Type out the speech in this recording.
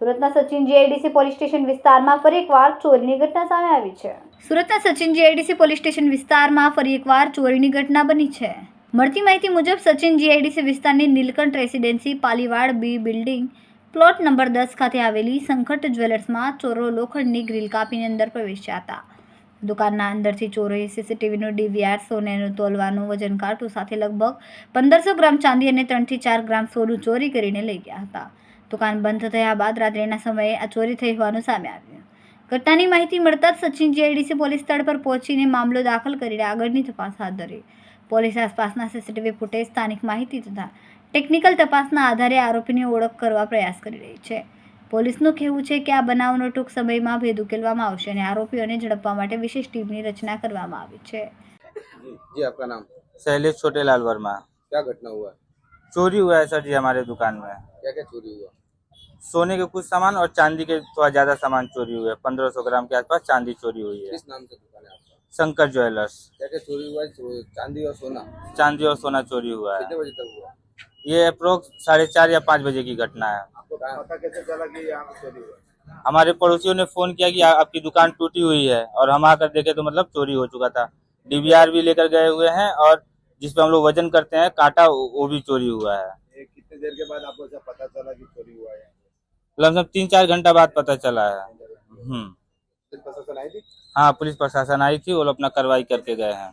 સુરતના Sachin GIDC police station વિસ્તારમાં ફરી એકવાર ચોરીની ઘટના સામે આવી છે. સુરતના સચિન જીઆઈડીસી પોલીસ સ્ટેશન વિસ્તારમાં ફરી એકવાર ચોરીની ઘટના બની છે. મળતી માહિતી મુજબ સચિન જીઆઈડીસી વિસ્તારની Nilkanth residency, Paliwad B building, plot number દસ ખાતે આવેલી સંકટ જ્વેલર્સમાં ચોરો લોખંડની ગ્રીલ કાપીને અંદર પ્રવેશ્યા હતા. દુકાનના અંદરથી ચોરોએ સીસીટીવીનું ડીવીઆર, સોનેનું તોલવાનું, વજન કાંટું સાથે લગભગ પંદરસો ગ્રામ ચાંદી અને ત્રણથી ચાર ગ્રામ સોનું ચોરી કરીને લઈ ગયા હતા. દુકાન બંધ થયા બાદ રાત્રિના સમયે આ ચોરી થઈ હોવાનું સામે આવ્યું. ઘટનાની માહિતી મળતા જ સચિન જીઆઈડીસી પોલીસ સ્થળ પર પહોંચીને મામલો દાખલ કરીને આગળની તપાસ હાથ ધરી. પોલીસ આસપાસના સીસીટીવી ફૂટેજ, સ્થાનિક માહિતી તથા ટેકનિકલ તપાસના આધારે આરોપીની ઓળખ કરવા પ્રયાસ કરી રહી છે. પોલીસનું કહેવું છે કે આ બનાવનો ટૂંક સમયમાં ભેદ ઉકેલવામાં આવશે અને આરોપીઓને ઝડપવા માટે વિશેષ ટીમની રચના કરવામાં આવી છે जी जी आपका नाम शैलेश छोटेलाल वर्मा क्या घटना हुआ चोरी हुआ है सर जी हमारे दुकान में क्या क्या चोरी हुआ सोने के कुछ सामान और चांदी के थोड़ा ज़्यादा सामान चोरी हुए पंद्रह सौ ग्राम के आसपास चांदी चोरी हुई है किस नाम से दुकान है आपका शंकर ज्वेलर्स क्या क्या चोरी हुआ है चो- चांदी और सोना चांदी और सोना चोरी हुआ कितने है बजे तक हुआ ये अप्रोक्स साढ़े चार या पाँच बजे की घटना है। आपको पता कैसे चला कि यहाँ चोरी हुआ? हमारे पड़ोसियों ने फ़ोन किया कि आपकी दुकान टूटी हुई है और हम आकर देखे तो मतलब चोरी हो चुका था। डीवीआर भी लेकर गए हुए हैं और जिस पे हम लोग वज़न करते हैं कांटा वो भी चोरी हुआ है। कितने देर के बाद आपको पता चला कि चोरी हुआ है लमसम तीन चार घंटा बाद पता चला है। हम्म। फिर प्रशासन आई थी? हाँ पुलिस प्रशासन आई थी वो अपना कार्रवाई करके गए हैं।